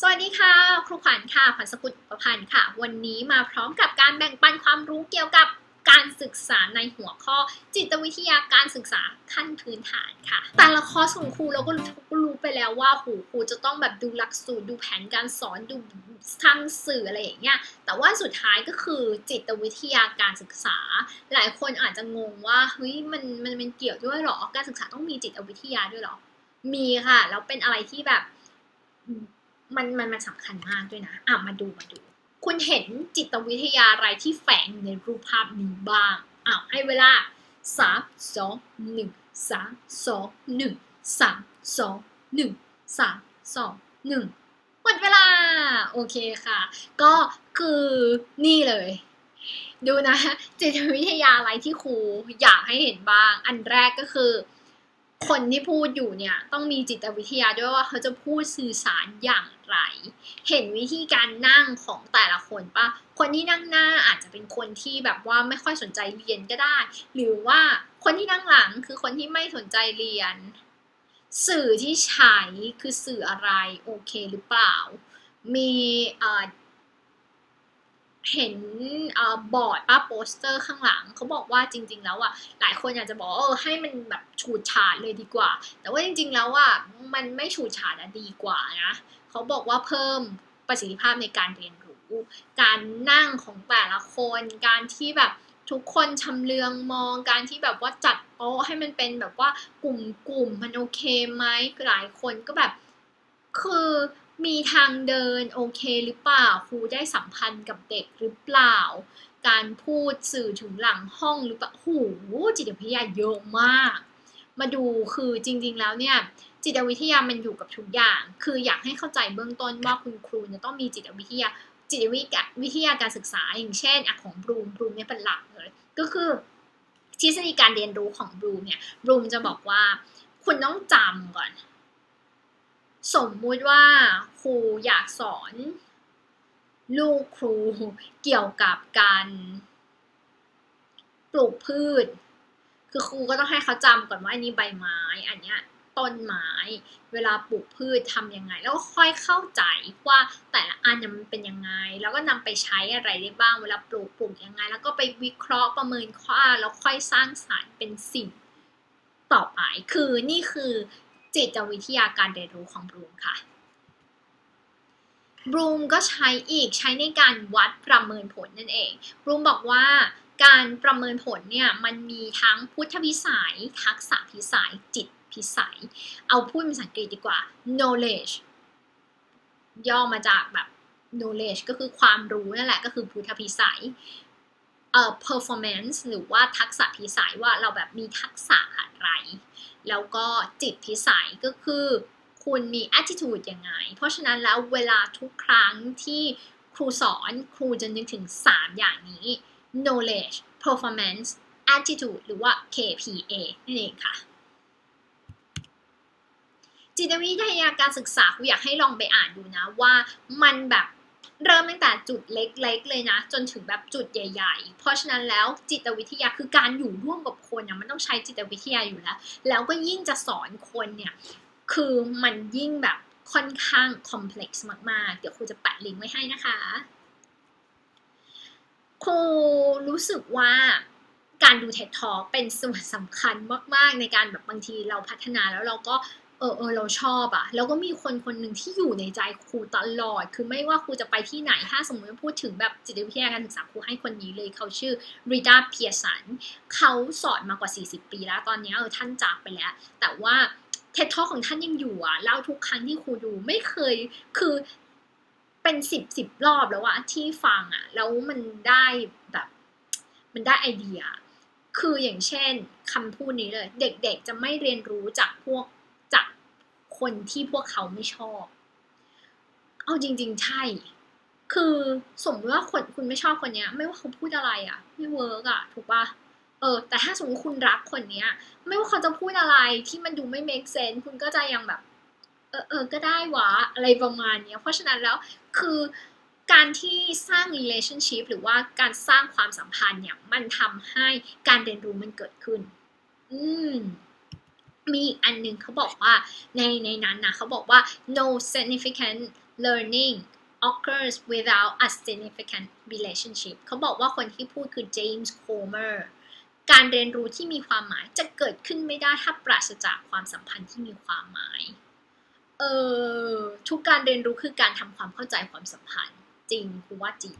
สวัสดีค่ะ ครูขวัญค่ะขวัญสกุลประพันธ์ค่ะ วันนี้มาพร้อมกับการแบ่งปันความรู้เกี่ยวกับการศึกษาในหัวข้อ จิตวิทยาการศึกษาขั้นพื้นฐานค่ะ แต่ละคอร์สของครูเราก็รู้ไปแล้วว่าหูครูจะต้องแบบดูหลักสูตรดูแผนการสอนดูทางสื่ออะไรอย่างเงี้ยแต่ว่าสุดท้ายก็คือจิตวิทยาการศึกษา หลายคนอาจจะงงว่าเฮ้ยมันมันมันเกี่ยวด้วยหรอการศึกษาต้องมีจิตวิทยาด้วยหรอมีค่ะแล้วเป็นอะไรที่แบบ มันมันมันสำคัญมากด้วยนะอะมาดูมาดู คุณเห็นจิตวิทยาอะไรที่แฝงในรูปภาพนี้บ้างอ้าวให้เวลาสามสองหนึ่งสามสองหนึ่งสามสองหนึ่งสามสองหนึ่งหมดเวลา โอเคค่ะ ก็คือนี่เลย ดูนะ จิตวิทยาอะไรที่ครูอยากให้เห็นบ้าง อันแรกก็คือ คนที่พูดอยู่เนี่ยต้องมีจิตวิทยาด้วยว่าเขาจะพูดสื่อสารอย่างไร เห็นวิธีการนั่งของแต่ละคนปะคนที่นั่งหน้าอาจจะเป็นคนที่แบบว่าไม่ค่อยสนใจเรียนก็ได้ หรือว่าคนที่นั่งหลังคือคนที่ไม่สนใจเรียน สื่อที่ใช้คือสื่ออะไรโอเคหรือเปล่า มี เห็นบอร์ดป้าโปสเตอร์ข้างหลังเขาบอกว่าจริง ๆ แล้วอะหลายคนอยากจะบอกเออให้มันแบบฉูดฉาดเลยดีกว่า แต่ว่าจริง ๆ แล้วอะมันไม่ฉูดฉาดดีกว่านะเขาบอกว่าเพิ่มประสิทธิภาพในการเรียนรู้ การนั่งของแต่ละคน การที่แบบทุกคนชำเลืองมองการที่แบบว่าจัดโต๊ะให้มันเป็นแบบว่ากลุ่มๆมันโอเคไหมหลายคนก็แบบ คือ มีทางเดินโอเคหรือเปล่าครูได้สัมพันธ์กับเด็กหรือเปล่า การพูดสื่อถึงหลังห้องหรือเปล่าหูจิตวิทยาเยอะมาก มาดูคือจริง ๆ แล้วเนี่ยจิตวิทยามันอยู่กับทุกอย่าง คืออยากให้เข้าใจเบื้องต้นว่าคุณครูจะต้องมีจิตวิทยาจิตวิทยาการศึกษาอย่างเช่นอของบรูมบรูมเนี่ยเป็นหลักเลยก็คือทฤษฎีการเรียนรู้ของบรูมเนี่ยบรูมจะบอกว่าคุณต้องจำก่อน สมมุติว่าครูอยากสอน ลูกครูเกี่ยวกับการปลูกพืช คือครูก็ต้องให้เขาจำก่อนว่าอันนี้ใบไม้ อันเนี้ยต้นไม้ เวลาปลูกพืชทำยังไง แล้วก็ค่อยเข้าใจว่าแต่ละอันมันเป็นยังไง แล้วก็นำไปใช้อะไรได้บ้าง เวลาปลูกปลูกยังไง แล้วก็ไปวิเคราะห์ประเมินค่าแล้วค่อยสร้างสารรค์เป็นสิ่งต่อไป คือนี่คือ จิตวิทยาการเรียนรู้ของบรูมค่ะบรูมก็ใช้อีกใช้ในการวัดประเมินผลนั่นเองบรูมบอกว่าการประเมินผลเนี่ยมันมีทั้งพุทธพิสัย ทักษะพิสัย จิตพิสัย เอาพูดเป็นภาษาอังกฤษดีกว่า knowledge ย่อมาจากแบบ knowledge ก็คือความรู้นั่นแหละก็คือพุทธพิสัยเอ่อ performance หรือว่าทักษะพิสัยว่าเราแบบมีทักษะอะไร แล้วก็จิตพิสัยก็คือคุณมี attitude ยังไง เพราะฉะนั้นแล้วเวลาทุกครั้งที่ครูสอนครูจะนึกถึง 3 อย่างนี้ knowledge performance attitude หรือว่า KPA นั่นเองค่ะ จิตวิทยาการศึกษาครูอยากให้ลองไปอ่านดูนะว่ามันแบบ เริ่มตั้งแต่จุดเล็กๆเลยนะ จนถึงแบบจุดใหญ่ ๆ เพราะฉะนั้นแล้วจิตวิทยาคือการอยู่ร่วมกับคนเนี่ยมันต้องใช้จิตวิทยาอยู่แล้ว แล้วก็ยิ่งจะสอนคนเนี่ยคือมันยิ่งแบบค่อนข้างคอมเพล็กซ์มาก ๆ เดี๋ยวครูจะแปะลิงก์ไว้ให้นะคะ ครูรู้สึกว่าการดู TED Talk เป็นส่วนสำคัญมาก ๆ ในการแบบบางทีเราพัฒนาแล้วเราก็ เออเออเราชอบอะแล้วก็มีคนคนหนึ่งที่อยู่ในใจครูตลอด คือไม่ว่าครูจะไปที่ไหน ถ้าสมมติว่าพูดถึงแบบจิตวิทยาการศึกษาครูให้คนนี้เลยเขาชื่อริดาเพียสันเขาสอนมากว่า 40 ปีแล้ว ตอนนี้เออท่านจากไปแล้ว แต่ว่าเท็ดทอของท่านยังอยู่อะแล้วทุกครั้งที่ครูดูไม่เคยคือเป็นสิบสิบรอบแล้วอะที่ฟังอะแล้วมันได้แบบมันได้ไอเดีย คืออย่างเช่นคำพูดนี้เลย เด็กๆจะไม่เรียนรู้จากพวก คนที่พวกเขาไม่ชอบ เอาจริง ๆ ใช่ คือสมมติว่าคนคุณไม่ชอบคนเนี้ย ไม่ว่าเขาพูดอะไรอะไม่เวิร์กอะ ถูกปะเออ แต่ถ้าสมมติคุณรักคนเนี้ย ไม่ว่าเขาจะพูดอะไรที่มันดูไม่ make sense คุณก็จะยังแบบ เออเออก็ได้วะ อะไรประมาณเนี้ย เพราะฉะนั้นแล้วคือการที่สร้าง relationship หรือว่าการสร้างความสัมพันธ์เนี่ย มันทำให้การเรียนรู้มันเกิดขึ้น อืม มีอีกอันหนึ่งเขาบอกว่าในในนั้นนะเขาบอกว่า no significant learning occurs without a significant relationship เขาบอกว่าคนที่พูดคือ James Comer การเรียนรู้ที่มีความหมายจะเกิดขึ้นไม่ได้ถ้าปราศจากความสัมพันธ์ที่มีความหมาย เออทุกการเรียนรู้คือการทำความเข้าใจความสัมพันธ์ จริงครูว่าจริง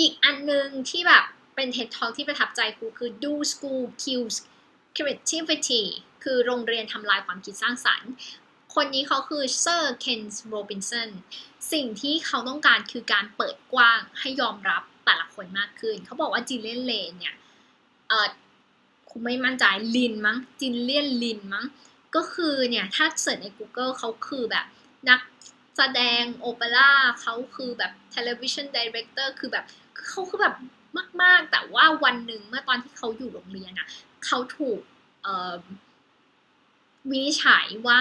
อีกอันหนึงที่แบบเป็น TED Talk ที่ประทับใจครูคือ do school kills creativity คือโรงเรียนทำลายความคิดสร้างสรรค์ คนนี้เขาคือเซอร์เคนส์โรบินสันสิ่งที่เขาต้องการคือการเปิดกว้างให้ยอมรับแต่ละคนมากขึ้น เขาบอกว่าจินเลียนเลนเนี่ยเออคุณไม่มั่นใจลินมั้งจินเลียนลินมั้งก็คือเนี่ยถ้าเสิร์ชใน Google เขาคือแบบนักแสดงโอเปร่าเขาคือแบบ television director คือแบบเขาคือแบบมาก ๆ แต่ว่าวันหนึ่งเมื่อตอนที่เขาอยู่โรงเรียนอะ เขาถูกวินิจฉัยว่า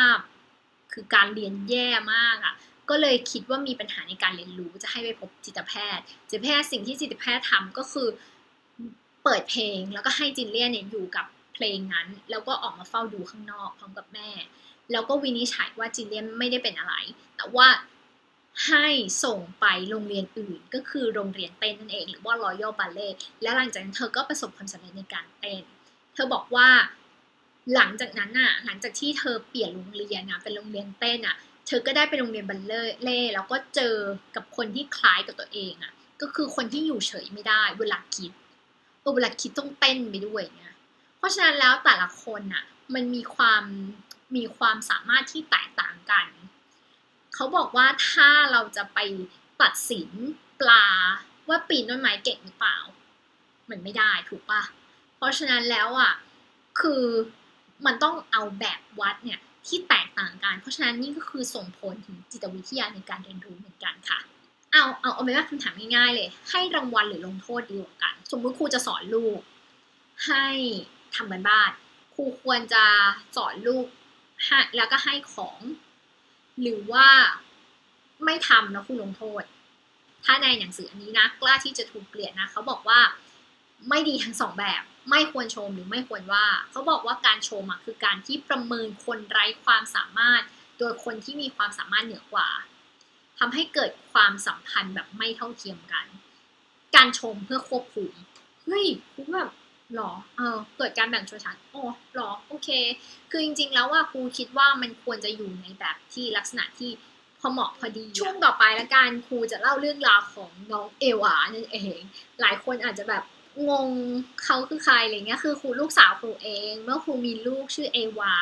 คือการเรียนแย่มากอะก็เลยคิดว่ามีปัญหาในการเรียนรู้จะให้ไปพบจิตแพทย์ จิตแพทย์สิ่งที่จิตแพทย์ทำก็คือเปิดเพลงแล้วก็ให้จินเลียนเนี่ยอยู่กับเพลงนั้น แล้วก็ออกมาเฝ้าดูข้างนอกพร้อมกับแม่ แล้วก็วินิจฉัยว่าจินเลียนไม่ได้เป็นอะไร แต่ว่าให้ส่งไปโรงเรียนอื่น ก็คือโรงเรียนเต้นนั่นเอง หรือว่า Royal Ballet และหลังจากนั้นเธอก็ประสบความสำเร็จในการเต้น เธอบอกว่า หลังจากนั้นน่ะหลังจากที่เธอเปลี่ยนโรงเรียนนะเป็นโรงเรียนเต้นอะเธอก็ได้ไปโรงเรียนบัลเล่แล้วก็เจอกับคนที่คล้ายกับตัวเองอะก็คือคนที่อยู่เฉยไม่ได้ เวลาคิดเออเวลาคิดต้องเต้นไปด้วยเนี่ยเพราะฉะนั้นแล้วแต่ละคนน่ะมันมีความมีความสามารถที่แตกต่างกัน เขาบอกว่าถ้าเราจะไปตัดสินปลาว่าปีนต้นไม้เก่งหรือเปล่า มันไม่ได้ถูกปะ เพราะฉะนั้นแล้วอะคือมันต้องเอาแบบวัดเนี่ยที่แตกต่างกัน เพราะฉะนั้นนี่ก็คือส่งผลถึงจิตวิทยาในการเรียนรู้เหมือนกันค่ะ เอาเอาเอาเป็นว่าคำถามง่ายๆเลย ให้รางวัลหรือลงโทษดีกว่ากัน สมมติครูจะสอนลูก ให้ทำกันบ้าน ครูควรจะสอนลูกให้แล้วก็ให้ของ หรือว่าไม่ทำแล้วครูลงโทษ ถ้าในหนังสืออันนี้นะกล้าที่จะถูกเกลียดนะเขาบอกว่าไม่ดีทั้งสองแบบ ไม่ควรชมหรือไม่ควรว่า เขาบอกว่าการชมอะคือการที่ประเมินคนไร้ความสามารถ โดยคนที่มีความสามารถเหนือกว่าทำให้เกิดความสัมพันธ์แบบไม่เท่าเทียมกัน การชมเพื่อควบคุมเฮ้ยคุณแบบหรอ เออ เกิดการแบ่งชนชั้นอ๋อหรอ โอเค คือจริง ๆ แล้วว่าครูคิดว่ามันควรจะอยู่ในแบบที่ลักษณะที่พอเหมาะพอดี ช่วงต่อไปละกันครูจะเล่าเรื่องราวของน้องเอวานั่นเอง หลายคนอาจจะแบบ งงเขาคือใครอะไรเงี้ยคือครูลูกสาวครูเอง เมื่อครูมีลูกชื่อเอวา